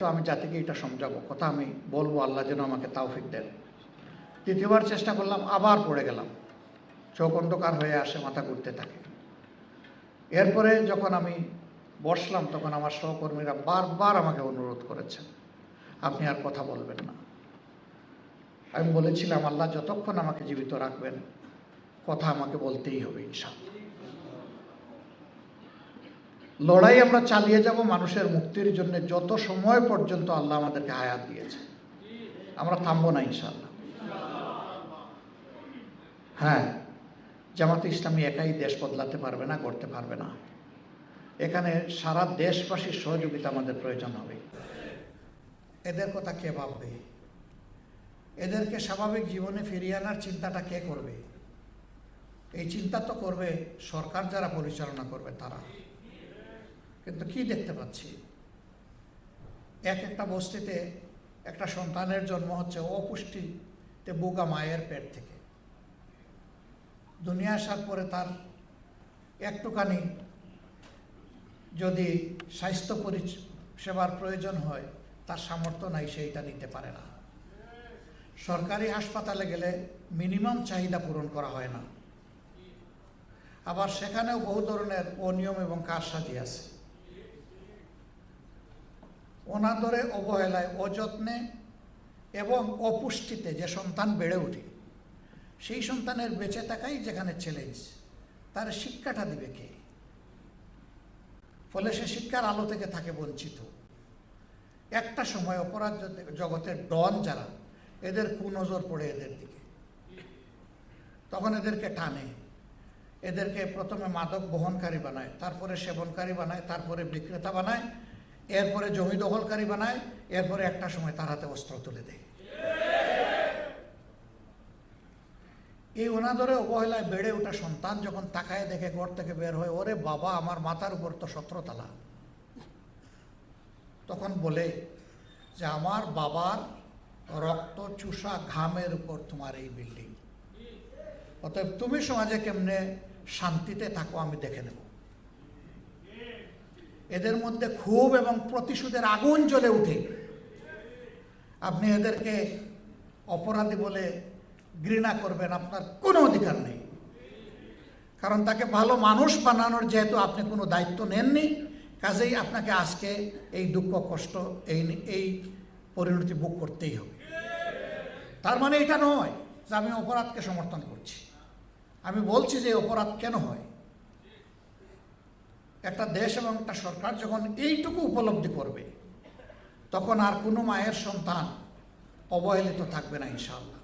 তো আমি জাতিকে এটা সমঝাবো। কথা আমি বলব, আল্লাহ যেন আমাকে তাওফিক দেন। তৃতীয়বার চেষ্টা করলাম, আবার পড়ে গেলাম। চোখ অন্ধকার হয়ে আসে, মাথা ঘুরতে থাকে। এরপরে যখন আমি বসলাম, তখন আমার সহকর্মীরা বারবার আমাকে অনুরোধ করেছেন, আপনি আর কথা বলবেন না। আমি বলেছিলাম, আল্লাহ যতক্ষণ আমাকে জীবিত রাখবেন, কথা আমাকে বলতেই হবে, ইনশাআল্লাহ। লড়াই আমরা চালিয়ে যাব মানুষের মুক্তির জন্য যত সময় পর্যন্ত আল্লাহ আমাদেরকে হায়াত দিয়েছে। আমরা থামবো না ইনশাল্লাহ হ্যাঁ জামাতে ইসলামী একাই দেশ বদলাতে পারবে না করতে পারবে না। এখানে সারা দেশবাসীর সহযোগিতা আমাদের প্রয়োজন হবে। এদের কথা কে ভাববে? এদেরকে স্বাভাবিক জীবনে ফিরিয়ে আনার চিন্তাটা কে করবে? এই চিন্তা তো করবে সরকার যারা পরিচালনা করবে তারা। কিন্তু কি দেখতে পাচ্ছি? এক একটা বস্তিতে একটা সন্তানের জন্ম হচ্ছে অপুষ্টিতে বুগা মায়ের পেট থেকে। দুনিয়া আসার পরে তার একটুখানি যদি স্বাস্থ্য পরিষেবার প্রয়োজন হয়, তার সামর্থ্য নাই, সেইটা নিতে পারে না। সরকারি হাসপাতালে গেলে মিনিমাম চাহিদা পূরণ করা হয় না। আবার সেখানেও বহু ধরনের অনিয়ম এবং কারসাজি আছে। অনাদরে অবহেলায়, অযত্নে এবং অপুষ্টিতে যে সন্তান বেড়ে ওঠে, সেই সন্তানের বেঁচে থাকাই যেখানে চ্যালেঞ্জ তার শিক্ষাটা দিবে কে? ফলে সে শিক্ষার আলো থেকে থাকে বঞ্চিত। একটা সময় অপরাধ জগতের ডন যারা, এদের কুনজর পড়ে এদের দিকে। তখন এদেরকে টানে, এদেরকে প্রথমে মাদক বহনকারী বানায়, তারপরে সেবনকারী বানায়, তারপরে বিক্রেতা বানায় এরপরে জমি দখলকারী বানায়, এরপরে একটা সময় তার হাতে অস্ত্র তুলে দেয়। এই অনাদরে অবহেলায় বেড়ে ওঠা সন্তান যখন তাকায় দেখে ঘর থেকে বের হয়, ওরে বাবা, আমার মাথার উপর তো সতেরোতলা তখন বলে যে, আমার বাবার রক্ত চুষা ঘামের উপর তোমার এই বিল্ডিং। অতএব তুমি সমাজে কেমনে শান্তিতে থাকো আমি দেখে নেব। এদের মধ্যে ক্ষোভ এবং প্রতিশোধের আগুন জ্বলে উঠে। আপনি এদেরকে অপরাধী বলে ঘৃণা করবেন, আপনার কোনো অধিকার নেই। কারণ তাকে ভালো মানুষ বানানোর যেহেতু আপনি কোনো দায়িত্ব নেননি, কাজেই আপনাকে আজকে এই দুঃখ, কষ্ট, এই এই পরিণতি ভোগ করতেই হবে। তার মানে এটা নয় যে আমি অপরাধকে সমর্থন করছি। আমি বলছি যে অপরাধ কেন হয়? একটা দেশ এবং একটা সরকার যখন এইটুকু উপলব্ধি করবে, তখন আর কোনো মায়ের সন্তান অবহেলিত থাকবে না, ইনশাআল্লাহ।